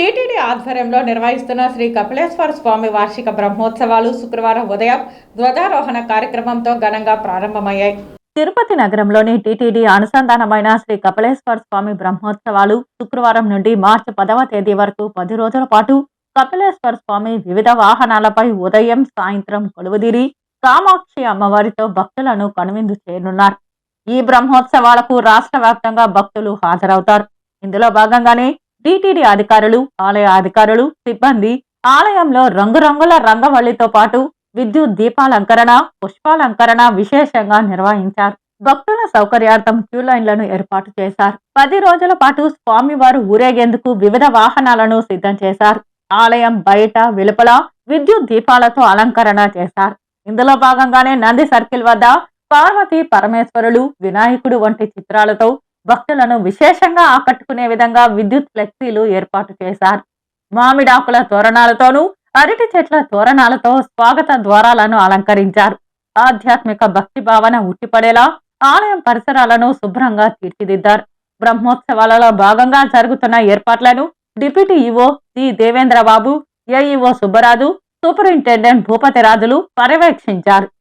TTD ఆధ్వర్యంలో నిర్వహిస్తున్న శ్రీ కపిలేశ్వర స్వామి వార్షిక బ్రహ్మోత్సవాలు శుక్రవారం ఉదయం ధ్వజారోహణ కార్యక్రమంతో ఘనంగా ప్రారంభమయ్యాయి. తిరుపతి నగరంలోని టీటీడీ అనుసంధానమైన శ్రీ కపిలేశ్వర స్వామి బ్రహ్మోత్సవాలు శుక్రవారం నుండి మార్చి పదవ తేదీ వరకు పది రోజుల పాటు కపిలేశ్వర స్వామి వివిధ వాహనాలపై ఉదయం సాయంత్రం కొలువుదీరి కామాక్షి అమ్మవారితో భక్తులను కనువిందు చేయనున్నారు. ఈ బ్రహ్మోత్సవాలకు రాష్ట్ర వ్యాప్తంగా భక్తులు హాజరవుతారు. ఇందులో భాగంగానే టీటీడీ అధికారులు ఆలయ అధికారులు సిబ్బంది ఆలయంలో రంగురంగుల రంగవల్లితో పాటు విద్యుత్ దీపాలంకరణ పుష్పాలంకరణ విశేషంగా నిర్వహించారు. భక్తుల సౌకర్యార్థం క్యూ లైన్లను ఏర్పాటు చేశారు. పది రోజుల పాటు స్వామివారు ఊరేగేందుకు వివిధ వాహనాలను సిద్ధం చేశారు. ఆలయం బయట వెలుపల విద్యుత్ దీపాలతో అలంకరణ చేశారు. ఇందులో భాగంగానే నంది సర్కిల్ వద్ద పార్వతి పరమేశ్వరులు వినాయకుడు వంటి చిత్రాలతో భక్తులను విశేషంగా ఆకట్టుకునే విధంగా విద్యుత్ ఫ్లెక్సీలు ఏర్పాటు చేశారు. మామిడాకుల తోరణాలతోనూ అరటి చెట్ల తోరణాలతో స్వాగత ద్వారాలను అలంకరించారు. ఆధ్యాత్మిక భక్తి భావన ఉట్టిపడేలా ఆలయం పరిసరాలను శుభ్రంగా తీర్చిదిద్దారు. బ్రహ్మోత్సవాలలో భాగంగా జరుగుతున్న ఏర్పాట్లను deputy EO C Devendrababu AEO Subbaraju superintendent భూపతిరాజులు పర్యవేక్షించారు.